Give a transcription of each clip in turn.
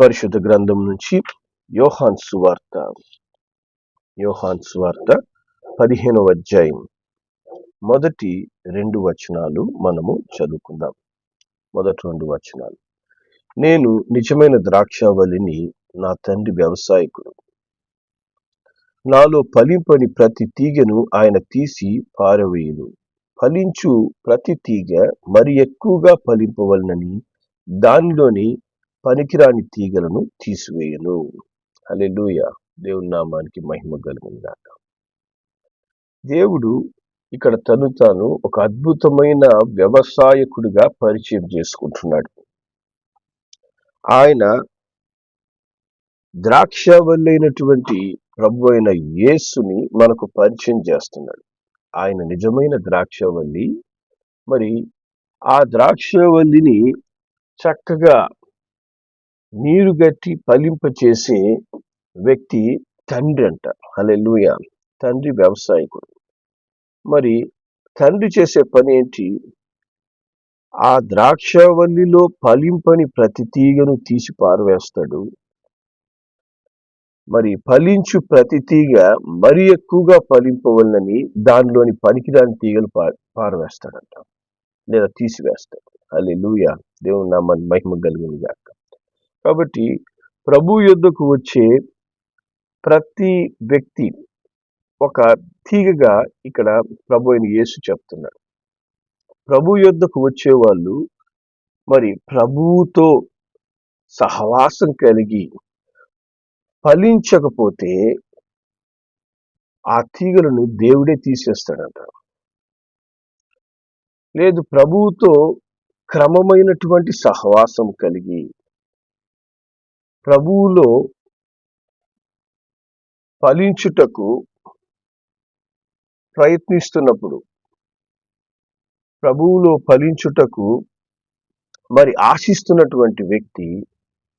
పరిశుద్ధ గ్రంథం నుంచి యోహాన్ సువార్త. యోహాన్ సువార్త పదిహేనవ అధ్యాయం. మొదటి రెండు వచనాలు మనము చదువుకుందాం. మొదటి రెండు వచనాలు. నేను నిజమైన ద్రాక్షావళిని నా తండ్రి వ్యవసాయకుడు. నాలో ఫలింపని ప్రతి తీగను ఆయన తీసి పారవేయును. ఫలించు ప్రతి తీగ మరి ఎక్కువగా ఫలింపవలనని దానిలోని పనికిరాని తీగలను తీసివేయను. హల్లెలూయా. దేవుని నామానికి మహిమ కలుగును దేవుడు ఇక్కడ తను తాను ఒక అద్భుతమైన వ్యవసాయకుడిగా పరిచయం చేసుకుంటున్నాడు. ఆయన ద్రాక్షవల్లైనటువంటి ప్రభు అయిన యేసుని మనకు పరిచయం చేస్తున్నాడు. ఆయన నిజమైన ద్రాక్షవల్లి. మరి ఆ ద్రాక్షవల్లిని చక్కగా నీరు గట్టి పలింప చేసే వ్యక్తి తండ్రి అంట. హల్లెలూయ. తండ్రి వ్యవసాయకుడు. మరి తండ్రి చేసే పని ఏంటి? ఆ ద్రాక్షవల్లిలో ఫలింపని ప్రతి తీగను తీసి పారవేస్తాడు. మరి ఫలించు ప్రతి తీగ మరి ఎక్కువగా ఫలింపవలనని దానిలోని పనికిరాని తీగలు పారవేస్తాడంట. లేదా తీసివేస్తాడు. అది లూయ దేవుని నామాన్ని మహిమ కలిగింది కాక కాబట్టి ప్రభు యుద్ధకు వచ్చే ప్రతి వ్యక్తి ఒక తీగగా ఇక్కడ ప్రభు అయిన యేసు చెప్తున్నాడు. ప్రభు యుద్ధకు వచ్చే వాళ్ళు మరి ప్రభువుతో సహవాసం కలిగి ఫలించకపోతే ఆ తీగలను దేవుడే తీసేస్తాడంట. లేదు ప్రభువుతో క్రమమైనటువంటి సహవాసం కలిగి ప్రభువులో ఫలించుటకు ప్రయత్నిస్తున్నప్పుడు ప్రభువులో ఫలించుటకు మరి ఆశిస్తున్నటువంటి వ్యక్తి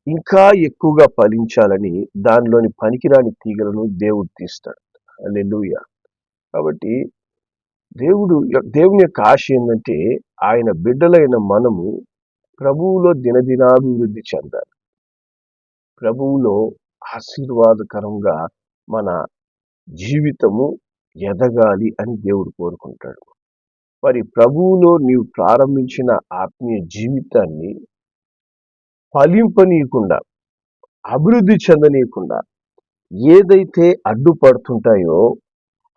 ఇంకా ఎక్కువగా ఫలించాలని దానిలోని పనికిరాని తీగలను దేవుడు తీస్తాడు. అల్లెలుయ కాబట్టి దేవుడు దేవుని యొక్క ఆశ ఏంటంటే ఆయన బిడ్డలైన మనము ప్రభువులో దినదినాభివృద్ధి చెందాలి. ప్రభువులో ఆశీర్వాదకరంగా మన జీవితము ఎదగాలి అని దేవుడు కోరుకుంటాడు. మరి ప్రభువులో నీవు ప్రారంభించిన ఆత్మీయ జీవితాన్ని ఫలింపనీయకుండా అభివృద్ధి చెందనీయకుండా ఏదైతే అడ్డుపడుతుంటాయో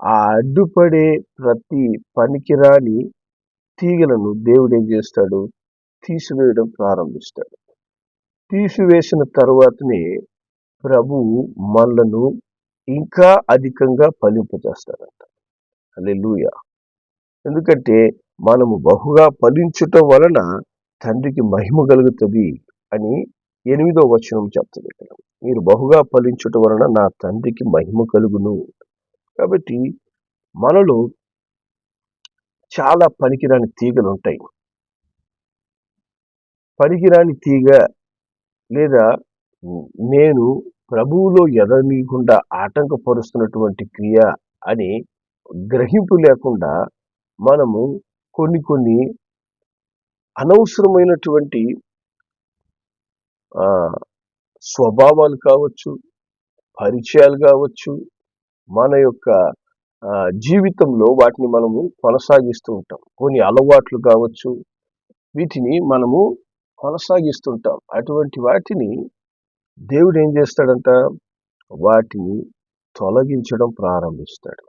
ఆ అడ్డుపడే ప్రతి పనికిరాని తీగలను దేవుడు ఏం చేస్తాడు? తీసివేయడం ప్రారంభిస్తాడు. తీసివేసిన తర్వాతనే ప్రభు మనలను ఇంకా అధికంగా ఫలింపజేస్తాడంట. అల్లెలుయ ఎందుకంటే మనము బహుగా ఫలించటం వలన తండ్రికి మహిమ కలుగుతుంది అని ఎనిమిదో వచనం చెప్తుంది ఇక్కడ. మీరు బహుగా ఫలించటం వలన నా తండ్రికి మహిమ కలుగును. కాబట్టి మనలో చాలా పనికిరాని తీగలు ఉంటాయి. పనికిరాని తీగ లేదా నేను ప్రభువులో ఎదనీయకుండా ఆటంకపరుస్తున్నటువంటి క్రియ అని గ్రహింపు లేకుండా మనము కొన్ని కొన్ని అనవసరమైనటువంటి స్వభావాలు కావచ్చు పరిచయాలు కావచ్చు మన యొక్క జీవితంలో వాటిని మనము కొనసాగిస్తూ ఉంటాం. కొన్ని అలవాట్లు కావచ్చు వీటిని మనము కొనసాగిస్తుంటాం. అటువంటి వాటిని దేవుడు ఏం చేస్తాడంట? వాటిని తొలగించడం ప్రారంభిస్తాడు.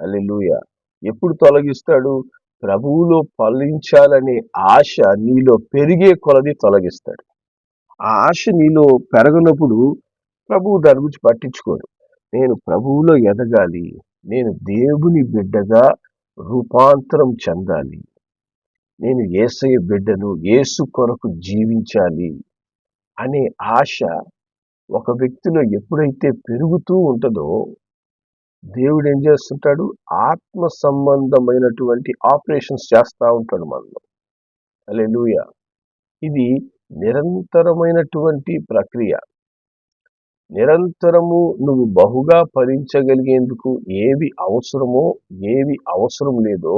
అల్లెలుయ ఎప్పుడు తొలగిస్తాడు? ప్రభువులో ఫలించాలనే ఆశ నీలో పెరిగే కొలది తొలగిస్తాడు. ఆ ఆశ నీలో పెరగనప్పుడు ప్రభువు దాని గురించి పట్టించుకోడు. నేను ప్రభువులో ఎదగాలి. నేను దేవుని బిడ్డగా రూపాంతరం చెందాలి. నేను ఏసయ్య బిడ్డను ఏసు కొరకు జీవించాలి అనే ఆశ ఒక వ్యక్తిలో ఎప్పుడైతే పెరుగుతూ ఉంటుందో దేవుడు ఏం చేస్తుంటాడు? ఆత్మ సంబంధమైనటువంటి ఆపరేషన్స్ చేస్తూ ఉంటాడు మనలో. లూయ ఇది నిరంతరమైనటువంటి ప్రక్రియ. నిరంతరము నువ్వు బహుగా భరించగలిగేందుకు ఏవి అవసరమో ఏవి అవసరం లేదో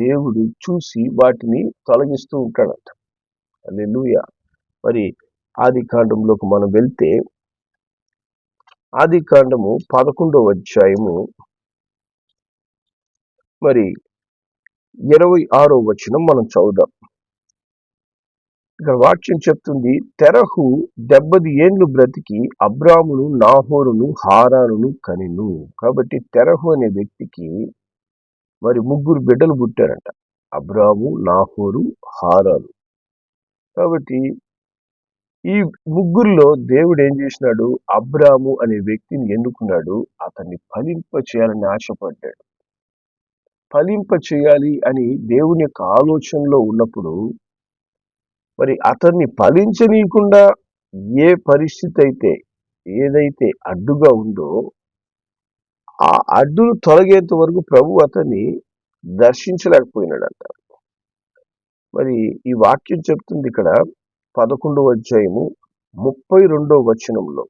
దేవుడు చూసి వాటిని తొలగిస్తూ ఉంటాడంట. అల్లెలుయ మరి ఆది కాండంలోకి మనం వెళ్తే ఆది కాండము పదకొండవ అధ్యాయము మరి ఇరవై ఆరో వచనం మనం చదువుదాం. ఇక్కడ వాక్యం చెప్తుంది తెరహు డెబ్బది ఏండ్లు బ్రతికి అబ్రామును నాహోరును హారాను కనిను. కాబట్టి తెరహు అనే వ్యక్తికి మరి ముగ్గురు బిడ్డలు పుట్టారంట. అబ్రాము నాహోరు హారాలు కాబట్టి ఈ ముగ్గురులో దేవుడు ఏం చేసినాడు? అబ్రాము అనే వ్యక్తిని ఎన్నుకున్నాడు. అతన్ని ఫలింప చేయాలని ఆశపడ్డాడు. ఫలింప చేయాలి అని దేవుని యొక్క ఆలోచనలో ఉన్నప్పుడు మరి అతన్ని ఫలించనీయకుండా ఏ పరిస్థితి అయితే ఏదైతే అడ్డుగా ఉందో ఆ అడ్డులు తొలగేంత వరకు ప్రభు అతన్ని దర్శించలేకపోయినాడంట. మరి ఈ వాక్యం చెప్తుంది ఇక్కడ పదకొండవ అధ్యాయము ముప్పై రెండవ వచనంలో.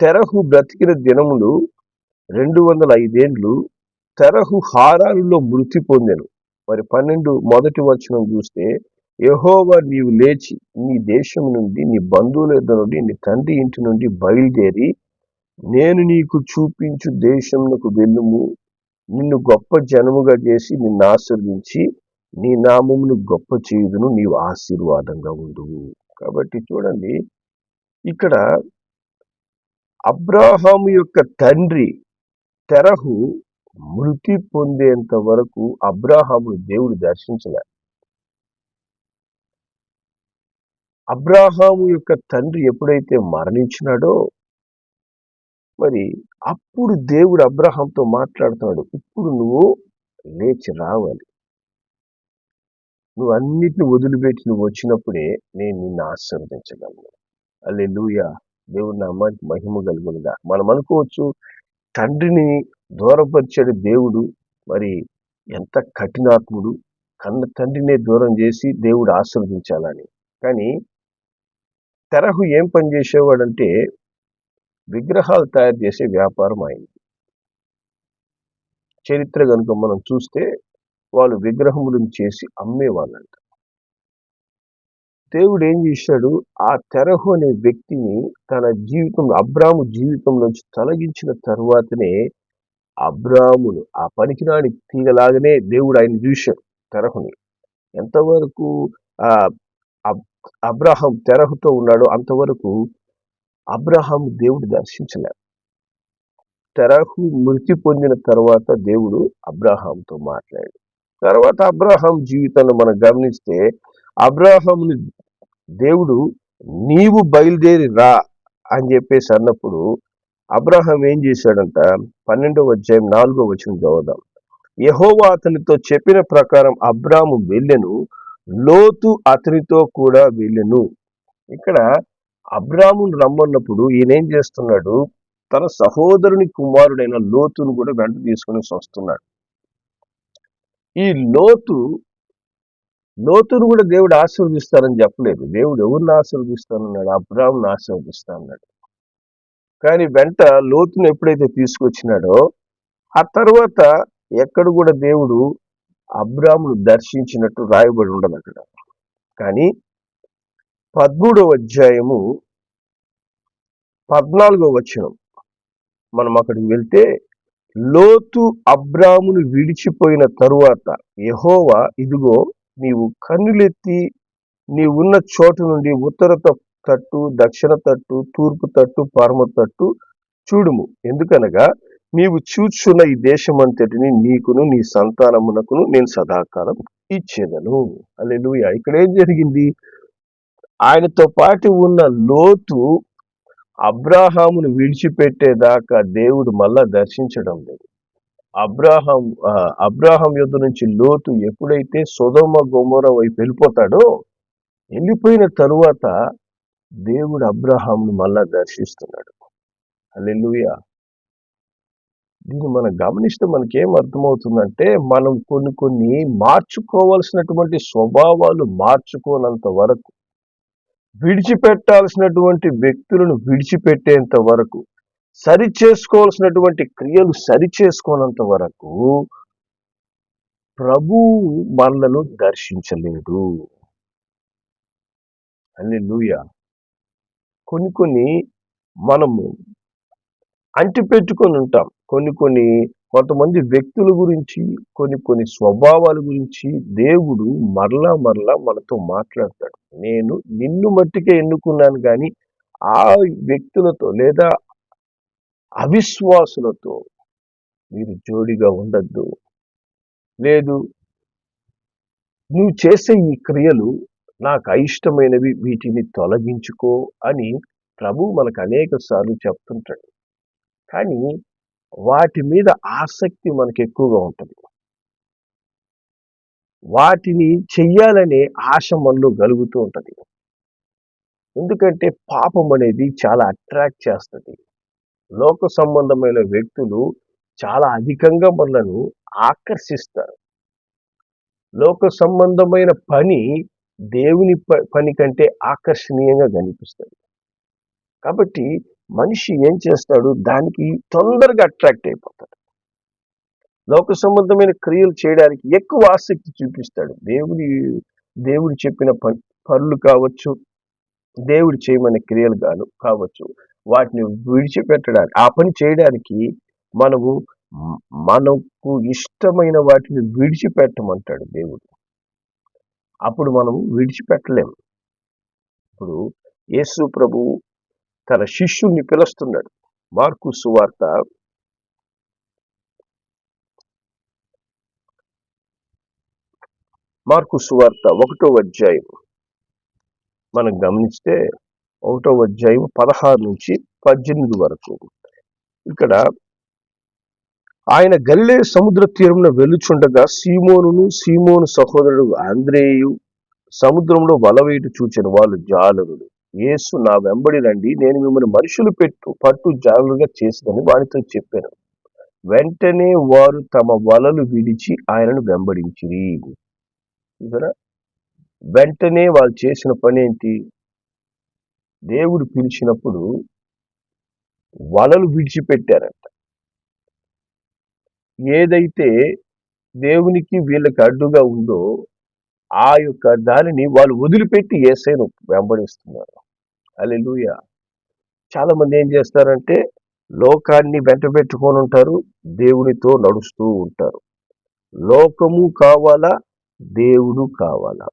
తెరహు బ్రతికిన దినములు రెండు వందల ఐదేండ్లు తెరహు హారాలులో మృతి పొందెను. మరి పన్నెండు మొదటి వచనం చూస్తే యహోవా నీవు లేచి నీ దేశం నుండి నీ బంధువుల ఇద్దరు నుండి నీ తండ్రి ఇంటి నుండి బయలుదేరి నేను నీకు చూపించు దేశమునకు వెళ్ళుము. నిన్ను గొప్ప జనముగా చేసి నిన్ను ఆశీర్వించి నీ నామమును గొప్ప చేయుదును నీవు ఆశీర్వాదంగా ఉండువు కాబట్టి చూడండి ఇక్కడ అబ్రాహాము యొక్క తండ్రి తెరహు మృతి పొందేంత వరకు అబ్రాహామును దేవుడు దర్శించలే. అబ్రాహాము యొక్క తండ్రి ఎప్పుడైతే మరణించినాడో మరి అప్పుడు దేవుడు అబ్రహాంతో మాట్లాడుతున్నాడు ఇప్పుడు నువ్వు లేచి రావాలి. నువ్వు అన్నిటిని వదిలిపెట్టి నువ్వు వచ్చినప్పుడే నేను నిన్ను ఆశీర్వదించగలను. అల్లే లూయ దేవుడు నా అమ్మాయికి మహిమ కలుగునుగా. మనం అనుకోవచ్చు తండ్రిని దూరపరిచాడు దేవుడు మరి ఎంత కఠినాత్ముడు. కన్న తండ్రినే దూరం చేసి దేవుడు ఆశీర్వదించాలని. కానీ తెరహు ఏం పని చేసేవాడంటే విగ్రహాలు తయారు చేసే వ్యాపారం అయింది. చరిత్ర కనుక మనం చూస్తే వాళ్ళు విగ్రహములను చేసి అమ్మేవాళ్ళంట. దేవుడు ఏం చేశాడు? ఆ తెరహు అనే వ్యక్తిని తన జీవితంలో అబ్రాము జీవితంలోంచి తొలగించిన తరువాతనే అబ్రామును ఆ పనికిరాని తీగలాగానే దేవుడు ఆయన చూశాడు తెరహుని. ఎంతవరకు ఆ అబ్రహం తెరహుతో ఉన్నాడో అంతవరకు అబ్రహాం దేవుడు దర్శించలేదు. తెరహు మృతి పొందిన తర్వాత దేవుడు అబ్రహాంతో మాట్లాడు తర్వాత అబ్రహాం జీవితాన్ని మనం గమనిస్తే అబ్రహాంని దేవుడు నీవు బయలుదేరి రా అని చెప్పేసి అన్నప్పుడు అబ్రహాం ఏం చేశాడంట? పన్నెండవ అధ్యాయం నాలుగో వచ్చిన చదువుదాం. యహోవా అతనితో చెప్పిన ప్రకారం అబ్రాము వెళ్ళెను లోతు అతనితో కూడా వెళ్ళెను. ఇక్కడ అబ్రామును రమ్మన్నప్పుడు ఈయన ఏం చేస్తున్నాడు? తన సహోదరుని కుమారుడైన లోతును కూడా వెంట తీసుకుని వస్తున్నాడు. ఈ లోతు లోతును కూడా దేవుడు ఆశీర్వదిస్తానని చెప్పలేదు. దేవుడు ఎవరిని ఆశీర్వదిస్తానన్నాడు? అబ్రాహ్ను ఆశీర్వదిస్తానన్నాడు. కానీ వెంట లోతును ఎప్పుడైతే తీసుకొచ్చినాడో ఆ తర్వాత ఎక్కడ కూడా దేవుడు అబ్రాహ్మును దర్శించినట్టు రాయబడి ఉండదు అక్కడ. కానీ పద్మూడవ అధ్యాయము పద్నాలుగో వచనం. మనం అక్కడికి వెళ్తే లోతు అబ్రామును విడిచిపోయిన తరువాత యహోవా ఇదిగో నీవు కన్నులెత్తి నీ ఉన్న చోటు నుండి ఉత్తర తట్టు దక్షిణ తట్టు తూర్పు తట్టు పరమ తట్టు చూడుము. ఎందుకనగా నీవు చూచున్న ఈ దేశం అంతటిని నీకును నీ సంతానమునకును నేను సదాకాలం ఇచ్చేదను. అల్లెలుయ ఇక్కడ ఏం జరిగింది? ఆయనతో పాటు ఉన్న లోతు అబ్రాహామును విడిచిపెట్టేదాకా దేవుడు మళ్ళా దర్శించడం లేదు. అబ్రాహం అబ్రాహం యుద్ధ నుంచి లోతు ఎప్పుడైతే సుధమ గోమర వైపు వెళ్ళిపోతాడో వెళ్ళిపోయిన తరువాత దేవుడు అబ్రాహాంను మళ్ళా దర్శిస్తున్నాడు. అల్లెలుయ దీన్ని మనం గమనిస్తే మనకేం అర్థమవుతుందంటే మనం కొన్ని కొన్ని మార్చుకోవాల్సినటువంటి స్వభావాలు మార్చుకోనంత వరకు విడిచిపెట్టాల్సినటువంటి వ్యక్తులను విడిచిపెట్టేంత వరకు సరి చేసుకోవాల్సినటువంటి క్రియలు సరి చేసుకోనంత వరకు ప్రభు మనలను దర్శించలేడు. అని లూయ కొన్ని కొన్ని మనము అంటిపెట్టుకొని ఉంటాం. కొన్ని కొన్ని కొంతమంది వ్యక్తుల గురించి కొన్ని కొన్ని స్వభావాల గురించి దేవుడు మరలా మరలా మనతో మాట్లాడతాడు. నేను నిన్ను మట్టికే ఎన్నుకున్నాను కానీ ఆ వ్యక్తులతో లేదా అవిశ్వాసులతో మీరు జోడిగా ఉండద్దు. లేదు నువ్వు చేసే ఈ క్రియలు నాకు అయిష్టమైనవి వీటిని తొలగించుకో అని ప్రభు మనకు అనేక సార్లు చెప్తుంటాడు. కానీ వాటి మీద ఆసక్తి మనకు ఎక్కువగా ఉంటుంది. వాటిని చెయ్యాలనే ఆశ మనలో కలుగుతూ ఉంటుంది. ఎందుకంటే పాపం అనేది చాలా అట్రాక్ట్ చేస్తుంది. లోక సంబంధమైన వ్యక్తులు చాలా అధికంగా మనలను ఆకర్షిస్తారు. లోక సంబంధమైన పని దేవుని పని కంటే ఆకర్షణీయంగా కనిపిస్తుంది. కాబట్టి మనిషి ఏం చేస్తాడు? దానికి తొందరగా అట్రాక్ట్ అయిపోతాడు. లోక సంబంధమైన క్రియలు చేయడానికి ఎక్కువ ఆసక్తి చూపిస్తాడు. దేవుడి దేవుడు చెప్పిన పనులు కావచ్చు దేవుడు చేయమనే క్రియలు కాను కావచ్చు వాటిని విడిచిపెట్టడానికి ఆ పని చేయడానికి మనము మనకు ఇష్టమైన వాటిని విడిచిపెట్టమంటాడు దేవుడు. అప్పుడు మనం విడిచిపెట్టలేము ఇప్పుడు యేసు ప్రభు తన శిష్యుణ్ణి పిలుస్తున్నాడు. మార్కు సువార్త మార్కు సువార్త ఒకటో అధ్యాయం. మనం గమనిస్తే ఒకటో అధ్యాయం పదహారు నుంచి పద్దెనిమిది వరకు ఇక్కడ ఆయన గల్లే సముద్ర తీరంలో వెలుచుండగా సీమోనును సీమోను సహోదరుడు ఆంద్రేయు సముద్రంలో వలవేటు చూచిన వాళ్ళు జాలరుడు యేసు నా వెంబడి రండి నేను మిమ్మల్ని మనుషులు పెట్టు పట్టు జాగ్రత్తగా చేసిందని వారితో చెప్పాను. వెంటనే వారు తమ వలలు విడిచి ఆయనను వెంబడించిరి. వెంటనే వాళ్ళు చేసిన పని ఏంటి? దేవుడు పిలిచినప్పుడు వలలు విడిచిపెట్టారంట. ఏదైతే దేవునికి వీళ్ళకి అడ్డుగా ఉందో ఆ యొక్క దానిని వాళ్ళు వదిలిపెట్టి ఏసైను వెంబడిస్తున్నారు. అలెలుయ చాలా మంది ఏం చేస్తారంటే లోకాన్ని వెంట పెట్టుకొని ఉంటారు దేవునితో నడుస్తూ ఉంటారు. లోకము కావాలా? దేవుడు కావాలా?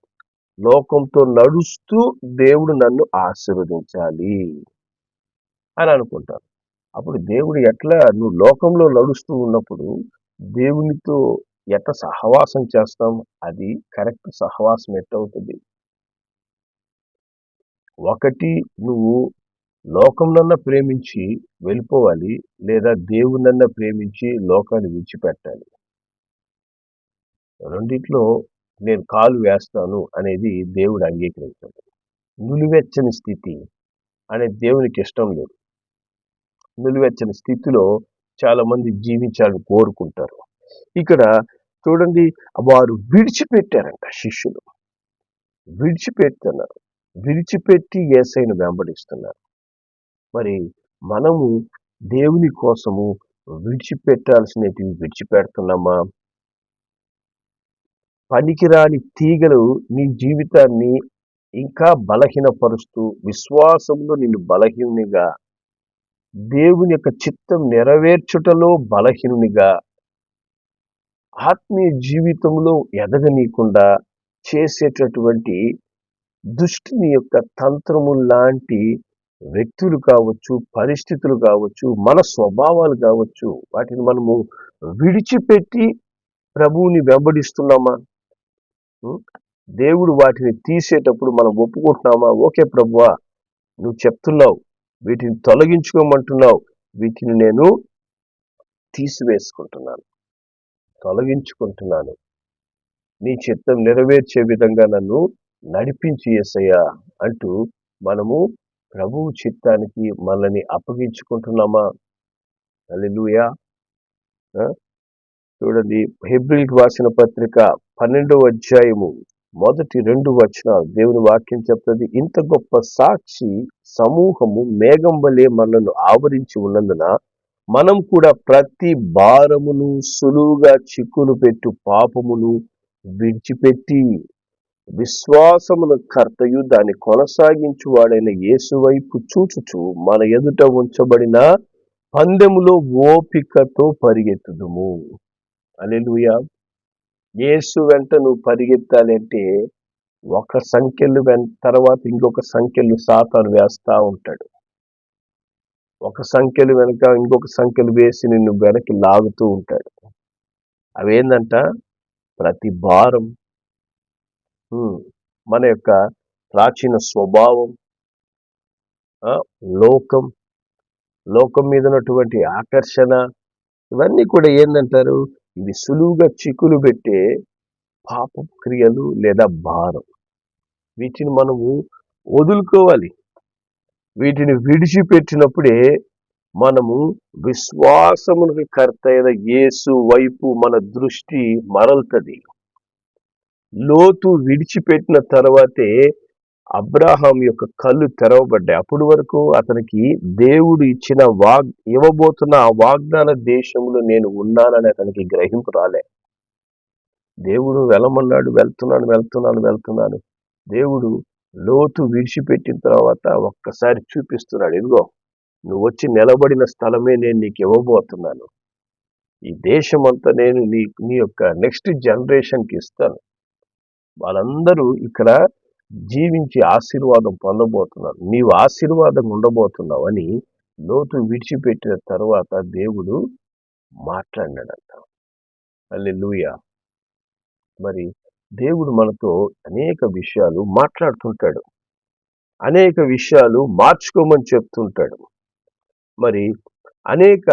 లోకంతో నడుస్తూ దేవుడు నన్ను ఆశీర్వదించాలి అని అనుకుంటారు. అప్పుడు దేవుడు ఎట్లా నువ్వు లోకంలో నడుస్తూ ఉన్నప్పుడు దేవునితో ఎట్లా సహవాసం చేస్తాం? అది కరెక్ట్ సహవాసం ఎట్టవుతుంది ఒకటి నువ్వు లోకంనన్న ప్రేమించి వెళ్ళిపోవాలి లేదా దేవునన్న ప్రేమించి లోకాన్ని విడిచిపెట్టాలి. రెండిట్లో నేను కాలు వేస్తాను అనేది దేవుడు అంగీకరించాడు. నులివెచ్చని స్థితి అనేది దేవునికి ఇష్టం లేదు. నిలువెచ్చని స్థితిలో చాలామంది జీవించాలని కోరుకుంటారు. ఇక్కడ చూడండి వారు విడిచిపెట్టారంట శిష్యులు. విడిచిపెడుతున్నారు విడిచిపెట్టి ఏసైను వెంబడిస్తున్నారు. మరి మనము దేవుని కోసము విడిచిపెట్టాల్సినవి విడిచిపెడుతున్నామా? పనికిరాని తీగలు నీ జీవితాన్ని ఇంకా బలహీనపరుస్తూ విశ్వాసంలో నిన్ను బలహీనునిగా దేవుని యొక్క చిత్తం నెరవేర్చుటలో బలహీనునిగా ఆత్మీయ జీవితంలో ఎదగనీయకుండా చేసేటటువంటి దుష్టిని యొక్క తంత్రము లాంటి వ్యక్తులు కావచ్చు పరిస్థితులు కావచ్చు మన స్వభావాలు కావచ్చు వాటిని మనము విడిచిపెట్టి ప్రభువుని వెంబడిస్తున్నామా? దేవుడు వాటిని తీసేటప్పుడు మనం ఒప్పుకుంటున్నామా? ఓకే ప్రభువా నువ్వు చెప్తున్నావు వీటిని తొలగించుకోమంటున్నావు వీటిని నేను తీసివేసుకుంటున్నాను తొలగించుకుంటున్నాను. నీ చిత్తం నెరవేర్చే విధంగా నన్ను నడిపించి ఎసయ్యా అంటూ మనము ప్రభువు చిత్తానికి మనల్ని అప్పగించుకుంటున్నామా? అల్లెలుయా చూడండి హెబ్రిల్కి రాసిన పత్రిక పన్నెండవ అధ్యాయము మొదటి రెండు వచనాలు దేవుని వాక్యం చెప్తుంది ఇంత గొప్ప సాక్షి సమూహము మేఘం వలె మనల్ని ఆవరించి ఉన్నందున మనం కూడా ప్రతి భారమును సులువుగా చిక్కులు పెట్టు పాపమును విడిచిపెట్టి విశ్వాసమును కర్తయు దాన్ని కొనసాగించువాడైన యేసువైపు చూచుచు మన ఎదుట ఉంచబడిన పందెములో ఓపికతో పరిగెత్తుదుము. అలెలుయ యేసు వెంట నువ్వు పరిగెత్తాలి అంటే ఒక సంఖ్యలు తర్వాత ఇంకొక సంఖ్యలు సాతాను వేస్తూ ఉంటాడు. ఒక సంఖ్యలు వెనక ఇంకొక సంఖ్యలు వేసి నిన్ను వెనక్కి లాగుతూ ఉంటాడు. అవేందంట? ప్రతి భారం మన యొక్క ప్రాచీన స్వభావం లోకం లోకం మీద ఉన్నటువంటి ఆకర్షణ ఇవన్నీ కూడా ఏందంటారు? ఇవి సులువుగా చిక్కులు పెట్టే పాప క్రియలు లేదా భారం. వీటిని మనము వదులుకోవాలి. వీటిని విడిచిపెట్టినప్పుడే మనము విశ్వాసమునకు కర్త అయిన యేసు వైపు మన దృష్టి మరలుతుంది. లోతు విడిచిపెట్టిన తర్వాతే అబ్రాహాం యొక్క కళ్ళు తెరవబడ్డాయి. అప్పటి వరకు అతనికి దేవుడు ఇచ్చిన వాగ్ ఇవ్వబోతున్న ఆ వాగ్దాన దేశంలో నేను ఉన్నానని అతనికి గ్రహింపు రాలే. దేవుడు వెళ్ళమన్నాడు వెళ్తున్నాను వెళ్తున్నాను వెళ్తున్నాను. దేవుడు లోతు విడిచిపెట్టిన తర్వాత ఒక్కసారి చూపిస్తున్నాడు ఇదిగో నువ్వు వచ్చి నిలబడిన స్థలమే నేను నీకు ఇవ్వబోతున్నాను. ఈ దేశం అంతా నేను నీ నీ యొక్క నెక్స్ట్ జనరేషన్కి ఇస్తాను. వాళ్ళందరూ ఇక్కడ జీవించి ఆశీర్వాదం పొందబోతున్నారు. నీవు ఆశీర్వాదం ఉండబోతున్నావు అని లోతు విడిచిపెట్టిన తర్వాత దేవుడు మాట్లాడినాడంట. లూయ మరి దేవుడు మనతో అనేక విషయాలు మాట్లాడుతుంటాడు. అనేక విషయాలు మార్చుకోమని చెప్తుంటాడు. మరి అనేక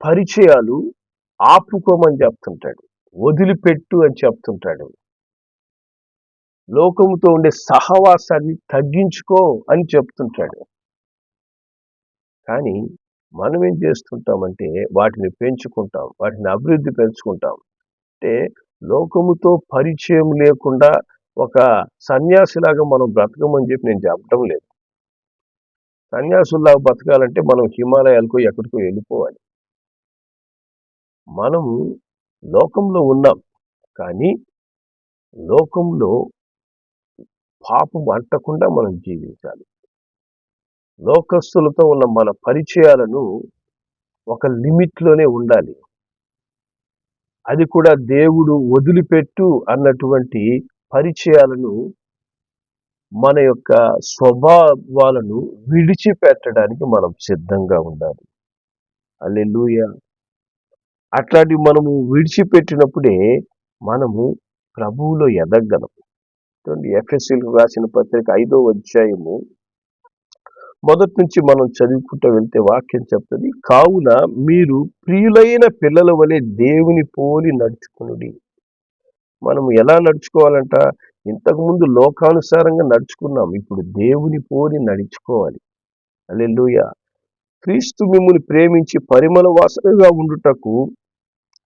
పరిచయాలు ఆపుకోమని చెప్తుంటాడు. వదిలిపెట్టు అని చెప్తుంటాడు. లోకముతో ఉండే సహవాసాన్ని తగ్గించుకో అని చెప్తుంటాడు. కానీ మనం ఏం చేస్తుంటామంటే వాటిని పెంచుకుంటాం వాటిని అభివృద్ధి పెంచుకుంటాం. అంటే లోకముతో పరిచయం లేకుండా ఒక సన్యాసిలాగా మనం బ్రతకమని చెప్పి నేను చెప్పడం లేదు. సన్యాసుల్లాగా బ్రతకాలంటే మనం హిమాలయాలకు ఎక్కడికో వెళ్ళిపోవాలి. మనం లోకంలో ఉన్నాం కానీ లోకంలో పాపం అంటకుండా మనం జీవించాలి. లోకస్తులతో ఉన్న మన పరిచయాలను ఒక లిమిట్లోనే ఉండాలి. అది కూడా దేవుడు వదిలిపెట్టు అన్నటువంటి పరిచయాలను మన యొక్క స్వభావాలను విడిచిపెట్టడానికి మనం సిద్ధంగా ఉండాలి. అల్లెలుయ అట్లాంటివి మనము విడిచిపెట్టినప్పుడే మనము ప్రభువులో ఎదగలము చూడండి ఎఫ్ఎస్సీలకు రాసిన పత్రిక ఐదో అధ్యాయము మొదటి నుంచి మనం చదువుకుంటూ వెళ్తే వాక్యం చెప్తుంది కావున మీరు ప్రియులైన పిల్లల వలె దేవుని పోలి నడుచుకునుడి. మనం ఎలా నడుచుకోవాలంట? ఇంతకుముందు లోకానుసారంగా నడుచుకున్నాం ఇప్పుడు దేవుని పోలి నడుచుకోవాలి. అల్లెలుయ క్రీస్తు మిమ్మల్ని ప్రేమించి పరిమళ వాసనగా ఉండుటకు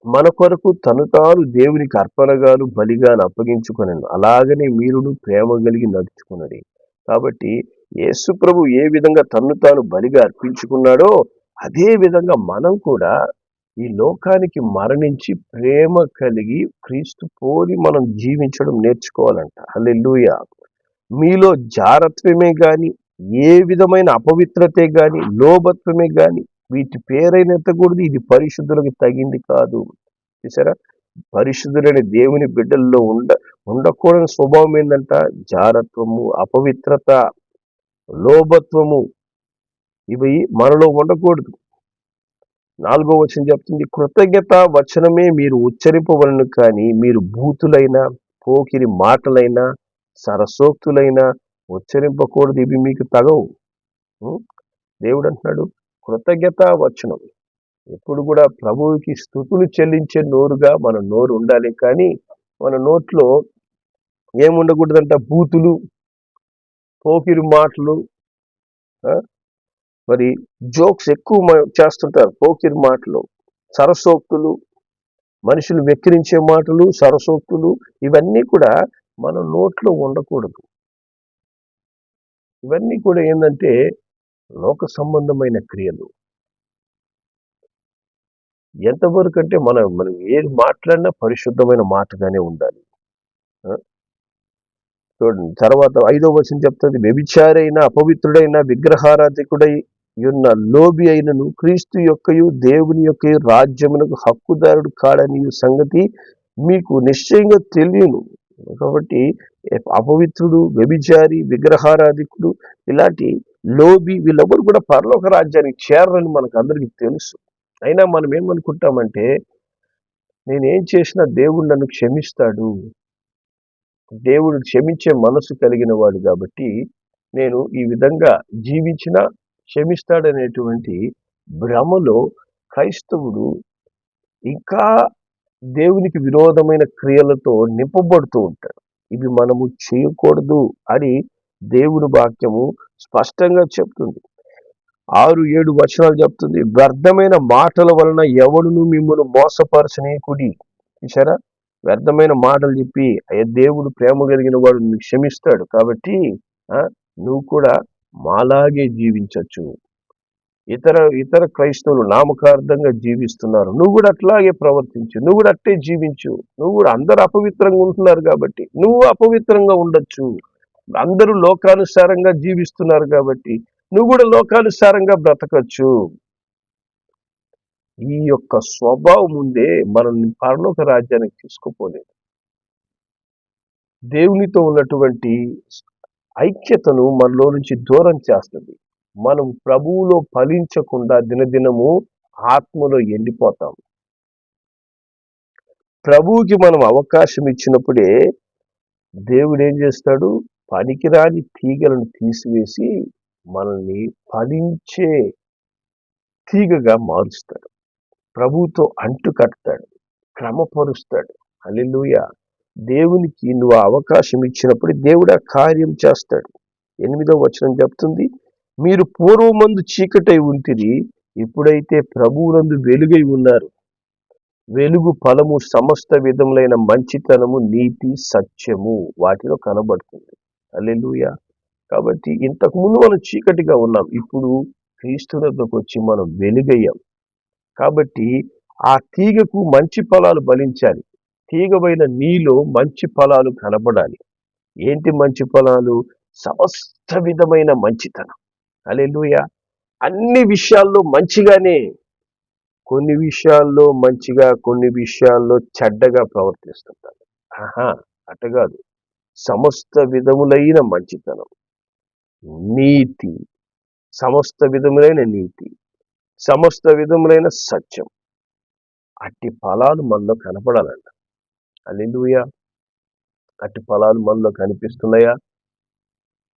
మన కొరకు తను తాను దేవునికి అర్పణగాను బలిగాను అప్పగించుకొనను. అలాగనే మీరును ప్రేమ కలిగి నడుచుకున్నది కాబట్టి యేసు ప్రభు ఏ విధంగా తన్ను తాను బలిగా అర్పించుకున్నాడో అదే విధంగా మనం కూడా ఈ లోకానికి మరణించి ప్రేమ కలిగి క్రీస్తు పోలి మనం జీవించడం నేర్చుకోవాలంట. హల్లెలూయా! మీలో జారత్వమే కానీ ఏ విధమైన అపవిత్రతే కానీ లోభత్వమే కానీ వీటి పేరైన ఎత్తకూడదు ఇది పరిశుద్ధులకు తగింది కాదు. చూసారా పరిశుద్ధులైన దేవుని బిడ్డల్లో ఉండ ఉండకూడని స్వభావం ఏంటంట జారత్వము అపవిత్రత లోభత్వము. ఇవి మనలో ఉండకూడదు. నాలుగో వచనం చెప్తుంది కృతజ్ఞత వచనమే మీరు ఉచ్చరింపవలను కానీ మీరు భూతులైన పోకిరి మాటలైనా సరసోక్తులైనా ఉచ్చరింపకూడదు. ఇవి మీకు తగవు. దేవుడు అంటున్నాడు కృతజ్ఞత వచనం ఎప్పుడు కూడా ప్రభువుకి స్థుతులు చెల్లించే నోరుగా మన నోరు ఉండాలి కానీ మన నోట్లో ఏముండకూడదంట? బూతులు పోకిరి మాటలు మరి జోక్స్ ఎక్కువ చేస్తుంటారు పోకిరి మాటలు సరసోక్తులు మనుషులు వెక్కిరించే మాటలు సరసోక్తులు ఇవన్నీ కూడా మన నోట్లో ఉండకూడదు. ఇవన్నీ కూడా ఏంటంటే లోక సంబంధమైన క్రియలు. ఎంతవరకు అంటే మనం మనం ఏది మాట్లాడినా పరిశుద్ధమైన మాటగానే ఉండాలి. చూడండి తర్వాత ఐదో వచనం చెప్తుంది వ్యభిచారైన అపవిత్రుడైన విగ్రహారాధికుడై ఉన్న లోబి అయినను క్రీస్తు యొక్కయు దేవుని యొక్క రాజ్యమునకు హక్కుదారుడు కాడని సంగతి మీకు నిశ్చయంగా తెలియను. కాబట్టి అపవిత్రుడు వ్యభిచారి విగ్రహారాధికుడు ఇలాంటి లోబి వీళ్ళెవరు కూడా పరలోక రాజ్యానికి చేరరని మనకు అందరికీ తెలుసు. అయినా మనం ఏమనుకుంటామంటే నేనేం చేసినా దేవుడు నన్ను క్షమిస్తాడు. దేవుడు క్షమించే మనసు కలిగిన వాడు కాబట్టి నేను ఈ విధంగా జీవించిన క్షమిస్తాడనేటువంటి భ్రమలో క్రైస్తవుడు ఇంకా దేవునికి విరోధమైన క్రియలతో నింపబడుతూ ఉంటాడు. ఇవి మనము చేయకూడదు అని దేవుని వాక్యము స్పష్టంగా చెప్తుంది. ఆరు ఏడు వచనాలు చెప్తుంది. వ్యర్థమైన మాటల వలన ఎవడును మిమ్మల్ని మోసపరచనీయకుడి చూసారా వ్యర్థమైన మాటలు చెప్పి అయ్యా దేవుడు ప్రేమ కలిగిన వాడు నీకు క్షమిస్తాడు కాబట్టి నువ్వు కూడా మాలాగే జీవించవచ్చు ఇతర ఇతర క్రైస్తవులు నామకార్థంగా జీవిస్తున్నారు. నువ్వు కూడా అట్లాగే ప్రవర్తించు. నువ్వు కూడా అట్టే జీవించు. నువ్వు కూడా అందరు అపవిత్రంగా ఉంటున్నారు కాబట్టి నువ్వు అపవిత్రంగా ఉండొచ్చు. అందరూ లోకానుసారంగా జీవిస్తున్నారు కాబట్టి నువ్వు కూడా లోకానుసారంగా బ్రతకచ్చు. ఈ యొక్క స్వభావం ఉందే మనల్ని పరలోక రాజ్యానికి తీసుకుపోలేదు. దేవునితో ఉన్నటువంటి ఐక్యతను మనలో నుంచి దూరం చేస్తుంది. మనం ప్రభువులో ఫలించకుండా దినదినము ఆత్మలో ఎండిపోతాం. ప్రభువుకి మనం అవకాశం ఇచ్చినప్పుడే దేవుడు ఏం చేస్తాడు? పనికిరాని తీగలను తీసివేసి మనల్ని ఫలించే తీగగా మారుస్తాడు. ప్రభుతో అంటు కడతాడు. క్రమపరుస్తాడు. అల్లెలుయ దేవునికి నువ్వు అవకాశం ఇచ్చినప్పుడు దేవుడు ఆ కార్యం చేస్తాడు. ఎనిమిదో వచనం చెప్తుంది మీరు పూర్వమందు చీకటై ఉంటిరి ఇప్పుడైతే ప్రభువునందు వెలుగై ఉన్నారు. వెలుగు ఫలము సమస్త విధములైన మంచితనము నీతి సత్యము వాటిలో కనబడుతుంది. అల్లెలుయ కాబట్టి ఇంతకుముందు మనం చీకటిగా ఉన్నాం. ఇప్పుడు క్రీస్తునకు వచ్చి మనం వెలుగయ్యాం. కాబట్టి ఆ తీగకు మంచి ఫలాలు బలించాలి తీగమైన నీలో మంచి ఫలాలు కనబడాలి. ఏంటి మంచి ఫలాలు? సమస్త విధమైన మంచితనం. అలెలుయ అన్ని విషయాల్లో మంచిగానే. కొన్ని విషయాల్లో మంచిగా కొన్ని విషయాల్లో చెడ్డగా ప్రవర్తిస్తుంటారు. ఆహా! అటగాదు సమస్త విధములైన మంచితనం. నీతి. సమస్త విధములైన నీతి. సమస్త విధములైన సత్యం. అట్టి ఫలాలు మనలో కనపడాలంట. అల్లెలుయా అట్టి ఫలాలు మనలో కనిపిస్తున్నాయా?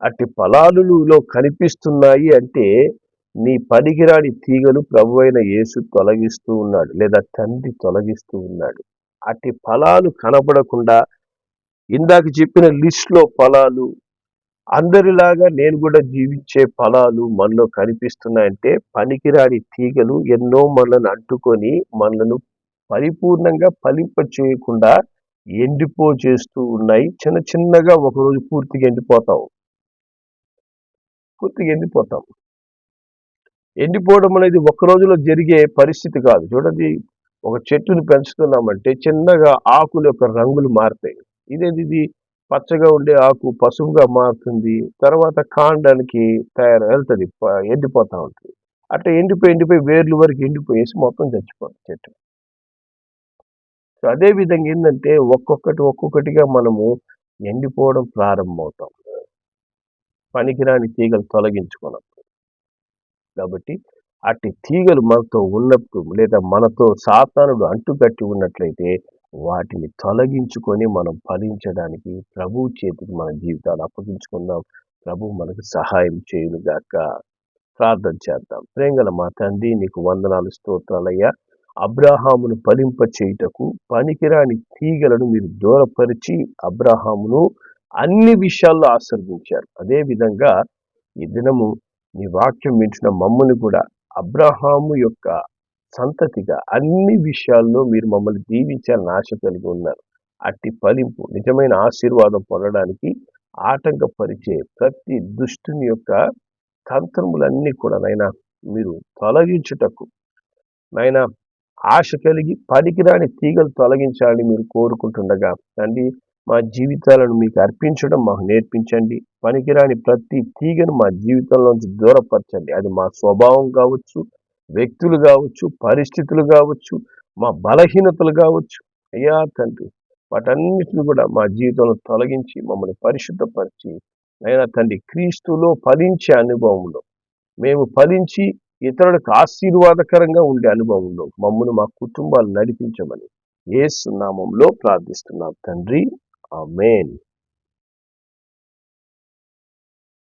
అట్టి ఫలాలులో కనిపిస్తున్నాయి అంటే నీ పనికిరాని తీగలు ప్రభు అయిన యేసు తొలగిస్తూ ఉన్నాడు లేదా తండ్రి తొలగిస్తూ ఉన్నాడు. అట్టి ఫలాలు కనపడకుండా ఇందాక చెప్పిన లిస్ట్లో ఫలాలు అందరిలాగా నేను కూడా జీవించే ఫలాలు మనలో కనిపిస్తున్నాయంటే పనికిరాని తీగలు ఎన్నో మనలను అంటుకొని మనలను పరిపూర్ణంగా ఫలింప చేయకుండా ఎండిపో చేస్తూ ఉన్నాయి. చిన్న చిన్నగా ఒకరోజు పూర్తిగా ఎండిపోతాం పూర్తిగా ఎండిపోతాం. ఎండిపోవడం అనేది ఒక రోజులో జరిగే పరిస్థితి కాదు. చూడండి ఒక చెట్టుని పెంచుతున్నామంటే చిన్నగా ఆకుల యొక్క రంగులు మారుతాయి. ఇదేది ఇది పచ్చగా ఉండే ఆకు పసుపుగా మారుతుంది. తర్వాత కాండానికి తయారు వెళ్తుంది. ఎండిపోతూ ఉంటుంది. అట్లా ఎండిపోయి ఎండిపోయి వేర్లు వరకు ఎండిపోయేసి మొత్తం చచ్చిపోతుంది చెట్టు. సో అదే విధంగా ఏంటంటే ఒక్కొక్కటి ఒక్కొక్కటిగా మనము ఎండిపోవడం ప్రారంభమవుతాం. పనికిరాని తీగలు తొలగించుకున్నప్పుడు కాబట్టి అట్టి తీగలు మనతో ఉన్నప్పుడు లేదా మనతో సాతానుడు అంటుకట్టి ఉన్నట్లయితే వాటిని తొలగించుకొని మనం ఫలించడానికి ప్రభు చేతికి మన జీవితాలు అప్పగించుకుందాం. ప్రభు మనకు సహాయం చేయునుగాక ప్రార్థన చేద్దాం. ప్రేంగల మా తండ్రి నీకు వందనాలు స్తోత్రాలయ్యా. అబ్రాహామును ఫలింప చేయుటకు పనికిరాని తీగలను మీరు దూరపరిచి అబ్రాహామును అన్ని విషయాల్లో ఆశీర్వించారు అదేవిధంగా ఈ దినము నీ వాక్యం వింటున్న మమ్మల్ని కూడా అబ్రహాము యొక్క సంతతిగా అన్ని విషయాల్లో మీరు మమ్మల్ని దీవించాలని ఆశ కలిగి ఉన్నారు. అట్టి ఫలింపు నిజమైన ఆశీర్వాదం పొందడానికి ఆటంకపరిచే ప్రతి దుష్టుని యొక్క తంత్రములన్నీ కూడా నైనా మీరు తొలగించుటకు నైనా ఆశ కలిగి పనికిరాని తీగలు తొలగించాలని మీరు కోరుకుంటుండగా తండ్రి మా జీవితాలను మీకు అర్పించడం మాకు నేర్పించండి. పనికిరాని ప్రతి తీగను మా జీవితంలోంచి దూరపరచండి. అది మా స్వభావం కావచ్చు వ్యక్తులు కావచ్చు పరిస్థితులు కావచ్చు మా బలహీనతలు కావచ్చు. అయ్యా తండ్రి వాటన్నిటిని కూడా మా జీవితంలో తొలగించి మమ్మల్ని పరిశుద్ధపరిచి అయినా తండ్రి క్రీస్తులో ఫలించే అనుభవంలో మేము ఫలించి ఇతరులకు ఆశీర్వాదకరంగా ఉండే అనుభవంలో మమ్మల్ని మా కుటుంబాలు నడిపించమని ఏసు నామంలో ప్రార్థిస్తున్నాం తండ్రి. ఆ మేన్